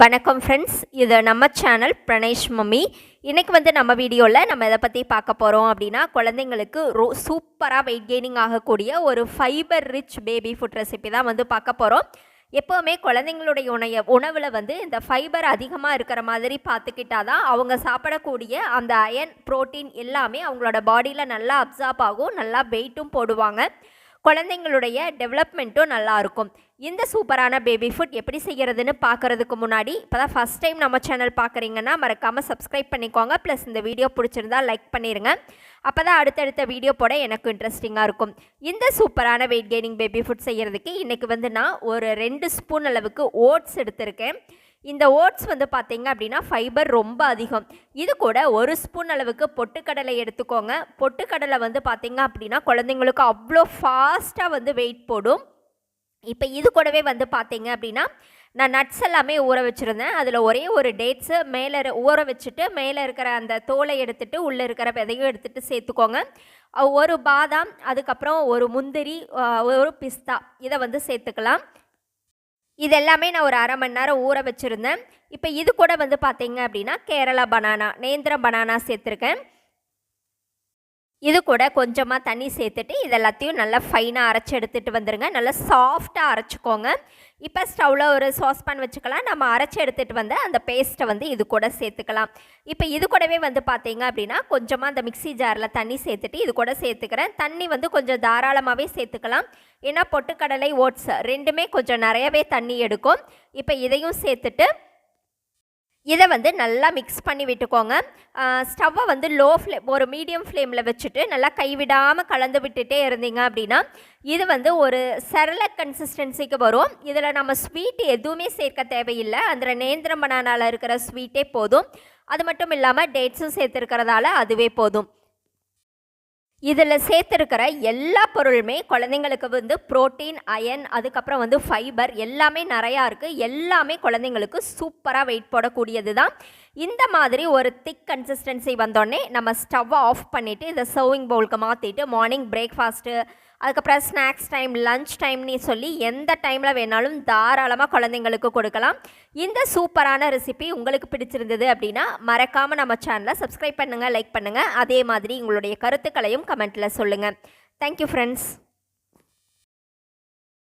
வணக்கம் ஃப்ரெண்ட்ஸ் இது நம்ம சேனல் பிரணேஷ் மம்மி. இன்றைக்கி வந்து நம்ம வீடியோவில் நம்ம எதை பற்றி பார்க்க போகிறோம் அப்படின்னா குழந்தைங்களுக்கு ரோ சூப்பராக வெயிட் கெய்னிங் ஆகக்கூடிய ஒரு fibre rich baby food recipe தான் வந்து பார்க்க போகிறோம் எப்போவுமே குழந்தைங்களுடைய உணைய உணவில் வந்து இந்த ஃபைபர் அதிகமாக இருக்கிற மாதிரி பார்த்துக்கிட்டா தான் அவங்க சாப்பிடக்கூடிய அந்த அயன் புரோட்டீன் எல்லாமே அவங்களோட பாடியில் நல்லா அப்சார்ப் ஆகும் நல்லா வெயிட்டும் போடுவாங்க. குழந்தைங்களுடைய டெவலப்மெண்ட்டும் நல்லாயிருக்கும் இந்த சூப்பரான பேபி ஃபுட் எப்படி செய்கிறதுன்னு பார்க்குறதுக்கு முன்னாடி இப்போ தான் ஃபஸ்ட் டைம் நம்ம சேனல் பார்க்குறீங்கன்னா மறக்காமல் சப்ஸ்கிரைப் பண்ணிக்கோங்க. ப்ளஸ் இந்த வீடியோ பிடிச்சிருந்தா லைக் பண்ணிடுங்க அப்போ தான் அடுத்தடுத்த வீடியோ போட எனக்கு இன்ட்ரெஸ்டிங்காக இருக்கும். இந்த சூப்பரான வெயிட் கெய்னிங் பேபி ஃபுட் செய்கிறதுக்கு இன்றைக்கி வந்து நான் ஒரு ரெண்டு ஸ்பூன் அளவுக்கு ஓட்ஸ் எடுத்திருக்கேன். இந்த ஓட்ஸ் வந்து பார்த்தீங்க அப்படின்னா ஃபைபர் ரொம்ப அதிகம். இது கூட ஒரு ஸ்பூன் அளவுக்கு பொட்டுக்கடலை எடுத்துக்கோங்க. பொட்டுக்கடலை வந்து பார்த்தீங்க அப்படின்னா குழந்தைங்களுக்கு அவ்வளோ ஃபாஸ்ட்டாக வந்து வெயிட் போடும். இப்போ இது கூடவே வந்து பார்த்தீங்க அப்படின்னா நான் நட்ஸ் எல்லாமே ஊற வச்சுருந்தேன். அதில் ஒரே ஒரு டேட்ஸு மேலே ஊற வச்சுட்டு மேலே இருக்கிற அந்த தோலை எடுத்துகிட்டு உள்ளே இருக்கிற விதையும் எடுத்துகிட்டு சேர்த்துக்கோங்க. ஒரு பாதாம் அதுக்கப்புறம் ஒரு முந்திரி ஒரு பிஸ்தா இதை வந்து சேர்த்துக்கலாம். இது எல்லாமே நான் ஒரு அரை மணி நேரம் ஊற வச்சுருந்தேன். இப்போ இது கூட வந்து பார்த்தீங்க அப்படின்னா கேரளா பனானா நேந்திரம் பனானா சேர்த்துருக்கேன். இது கூட கொஞ்சமாக தண்ணி சேர்த்துட்டு இது எல்லாத்தையும் நல்லா ஃபைனாக அரைச்சி எடுத்துகிட்டு வந்துடுங்க நல்லா சாஃப்டாக அரைச்சிக்கோங்க. இப்போ ஸ்டவ்வில் ஒரு சாஸ்பேன் வச்சுக்கலாம். நம்ம அரைச்சி எடுத்துகிட்டு வந்து அந்த பேஸ்ட்டை வந்து இது கூட சேர்த்துக்கலாம். இப்போ இது கூடவே வந்து பார்த்தீங்க அப்படின்னா கொஞ்சமாக அந்த மிக்ஸி ஜாரில் தண்ணி சேர்த்துட்டு இது கூட சேர்த்துக்கிறேன். தண்ணி வந்து கொஞ்சம் தாராளமாகவே சேர்த்துக்கலாம். ஏன்னா பொட்டுக்கடலை ஓட்ஸ் ரெண்டுமே கொஞ்சம் நிறையவே தண்ணி எடுக்கும். இப்போ இதையும் சேர்த்துட்டு இதை வந்து நல்லா மிக்ஸ் பண்ணி விட்டுக்கோங்க. ஸ்டவ்வை வந்து லோ ஃப்ளே ஒரு மீடியம் ஃப்ளேமில் வச்சுட்டு நல்லா கைவிடாமல் கலந்து விட்டுட்டே இருந்தீங்க அப்படின்னா இது வந்து ஒரு சரள கன்சிஸ்டன்சிக்கு வரும். இதில் நம்ம ஸ்வீட் எதுவுமே சேர்க்க தேவையில்லை. அந்த நேந்திரம் பனானால இருக்கிற ஸ்வீட்டே போதும். அது மட்டும் இல்லாமல் டேட்ஸும் சேர்த்துருக்கிறதால அதுவே போதும். இதில் சேர்த்துருக்கிற எல்லா பொருளுமே குழந்தைங்களுக்கு வந்து புரோட்டீன் அயன் அதுக்கப்புறம் வந்து ஃபைபர் எல்லாமே நிறையா இருக்குது எல்லாமே குழந்தைங்களுக்கு சூப்பராக வெயிட் போடக்கூடியது தான் இந்த மாதிரி ஒரு திக் கன்சிஸ்டன்சி வந்தோடனே நம்ம ஸ்டவ்வை ஆஃப் பண்ணிவிட்டு இதை சர்விங் பவுலுக்கு மாற்றிட்டு மார்னிங் பிரேக்ஃபாஸ்ட்டு அதுக்கப்புறம் ஸ்நாக்ஸ் டைம் லஞ்ச் டைம்னு சொல்லி எந்த டைமில் வேணாலும் தாராளமாக குழந்தைங்களுக்கு கொடுக்கலாம். இந்த சூப்பரான ரெசிபி உங்களுக்கு பிடிச்சிருந்தது அப்படின்னா மறக்காமல் நம்ம சேனலை சப்ஸ்கிரைப் பண்ணுங்கள் லைக் பண்ணுங்கள் அதே மாதிரி உங்களுடைய கருத்துக்களையும் கமெண்ட்டில் சொல்லுங்கள் தேங்க்யூ ஃப்ரெண்ட்ஸ்